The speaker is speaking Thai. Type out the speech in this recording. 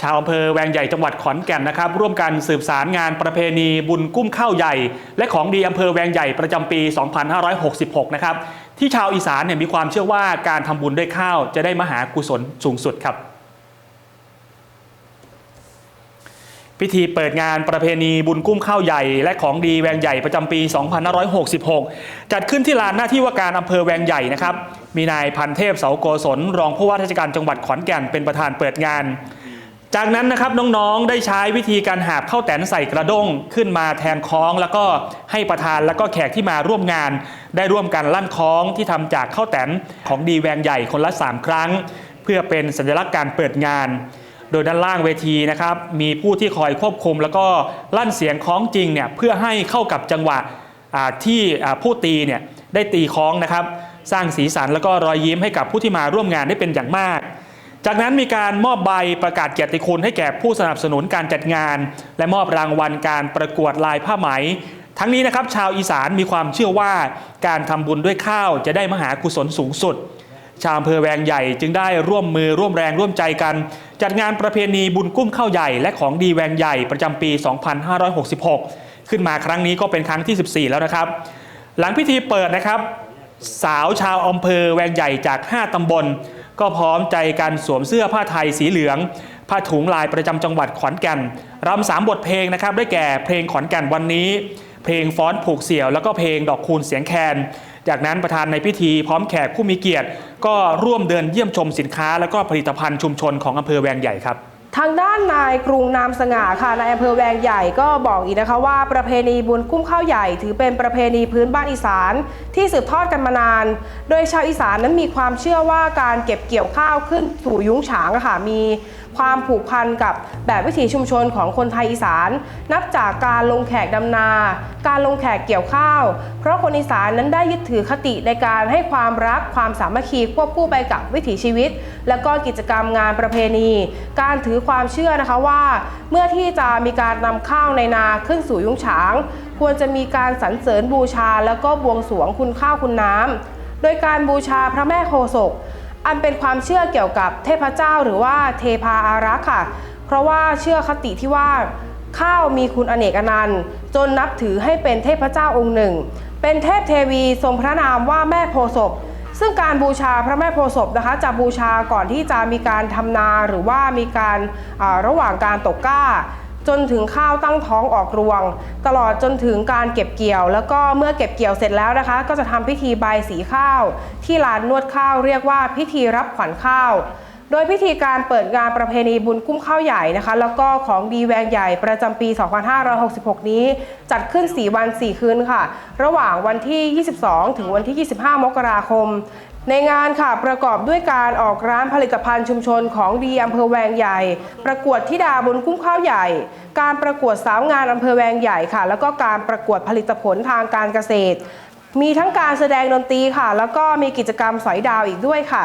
ชาวอำเภอแวงใหญ่จังหวัดขอนแก่นนะครับ ร่วมกันสืบสารงานประเพณีบุญกุ้มข้าวใหญ่ และของดีอำเภอแวงใหญ่ประจำปี 2566 นะครับ ที่ชาวอีสานเนี่ยมีความเชื่อว่าการทำบุญด้วยข้าวจะได้มหากุศลสูงสุดครับพิธีเปิดงานประเพณีบุญกุ้มข้าวใหญ่ และของดีแวงใหญ่ประจำปี 2566 จัดขึ้นที่ลานหน้าที่ว่าการอำเภอแวงใหญ่นะครับ มีนายพันเทพเสาโกศลรองผู้ว่าราชการจังหวัดขอนแก่นเป็นประธานเปิดงาน จากนั้นนะครับน้องๆได้ใช้วิธีการหาบข้าวแตนใส่กระด้งขึ้นมาแทนคล้อง แล้วก็ให้ประธานแล้วก็แขกที่มาร่วมงาน ได้ร่วมกันลั่นคล้องที่ทำจากข้าวแตนของดีแวงใหญ่คนละ 3 ครั้ง เพื่อเป็นสัญลักษณ์การเปิดงาน โดยด้านล่างเวทีนะครับ มีผู้ที่คอยควบคุม แล้วก็ลั่นเสียงคล้องจริงเนี่ยเพื่อให้เข้ากับจังหวะที่ผู้ตีเนี่ยได้ตีคล้องนะครับ สร้างสีสันแล้วก็รอยยิ้มให้กับผู้ที่มาร่วมงานได้เป็นอย่างมาก จากนั้นมีการมอบใบประกาศเกียรติคุณให้แก่ผู้สนับสนุนการจัดงาน และมอบรางวัลการประกวดลายผ้าไหม ทั้งนี้นะครับชาวอีสานมีความเชื่อว่าการทำบุญด้วยข้าวจะได้มหากุศลสูงสุด ชาวอำเภอแวงใหญ่จึงได้ร่วมมือร่วมแรงร่วมใจกัน จัดงานประเพณีบุญกุ้มข้าวใหญ่และของดีแวงใหญ่ประจำปี 2566 ขึ้นมาครั้งนี้ก็เป็นครั้งที่ 14 แล้วนะครับ หลังพิธีเปิดนะครับ สาวชาวอำเภอแวงใหญ่จาก 5ตำบล ก็พร้อมใจกันสวมเสื้อผ้าไทยสีเหลือง ผ้าถุงลายประจำจังหวัดขอนแก่นรำสามบทเพลงนะครับได้แก่เพลงขอนแก่นวันนี้ เพลงฟ้อนผูกเสี่ยว แล้วก็เพลงดอกคูณเสียงแคนจากนั้นประธานในพิธีพร้อมแขกผู้มีเกียรติ ก็ร่วมเดินเยี่ยมชมสินค้า และก็ผลิตภัณฑ์ชุมชนของอำเภอแวงใหญ่ครับ ทางด้านนายกรุงนามสง่าค่ะนายอำเภอแวงใหญ่ก็บอกอีกนะคะว่าประเพณีบุญกุ้มข้าวใหญ่ ถือเป็นประเพณีพื้นบ้านอีสานที่สืบทอดกันมานาน โดยชาวอีสานนั้นมีความเชื่อว่าการเก็บเกี่ยวข้าวขึ้นสู่ยุ้งฉางค่ะมีความผูกพันกับแบบวิถีชุมชนของคนไทยอีสาน นับจากการลงแขกดำนา การลงแขกเกี่ยวข้าว เพราะคนอีสานนั้นได้ยึดถือคติในการให้ความรักความสามัคคีควบคู่ไปกับวิถีชีวิต และก็กิจกรรมงานประเพณี การถือความเชื่อนะคะว่า เมื่อที่จะมีการนำข้าวในนาขึ้นสู่ยุ้งฉาง ควรจะมีการสรรเสริญบูชา แล้วก็บวงสรวงคุณข้าวคุณน้ำโดยการบูชาพระแม่โคศกอันเป็นความเชื่อเกี่ยวกับเทพเจ้าหรือว่าเทพาอารักษ์ค่ะ เพราะว่าเชื่อคติที่ว่า ข้าวมีคุณอเนกอนันต์จนนับถือให้เป็นเทพเจ้าองค์หนึ่ง เป็นเทพเทวีทรงพระนามว่าแม่โพศพซึ่งการบูชาพระแม่โพศพนะคะจะบูชาก่อนที่จะมีการทำนาหรือว่ามีการาระหว่างการตกก้า จนถึงข้าวตั้งท้องออกรวง ตลอดจนถึงการเก็บเกี่ยว แล้วก็เมื่อเก็บเกี่ยวเสร็จแล้วนะคะ ก็จะทำพิธีใบายสีข้าว ที่ลานนวดข้าวเรียกว่าพิธีรับขวัญข้าว โดยพิธีการเปิดงานประเพณีบุญกุ้มข้าวใหญ่นะคะ แล้วก็ของดีแวงใหญ่ประจำปี 2566 นี้ จัดขึ้น 4 วัน 4 คืนค่ะ ระหว่างวันที่ 22 ถึงวันที่ 25 มกราคมในงานค่ะประกอบด้วยการออกร้านผลิตภัณฑ์ชุมชนของดีอำเภอแวงใหญ่ ประกวดทิดาบุญกุ้มข้าวใหญ่ การประกวดสาวงานอำเภอแวงใหญ่ค่ะ แล้วก็การประกวดผลิตผลทางการเกษตร มีทั้งการแสดงดนตรีค่ะ แล้วก็มีกิจกรรมสอยดาวอีกด้วยค่ะ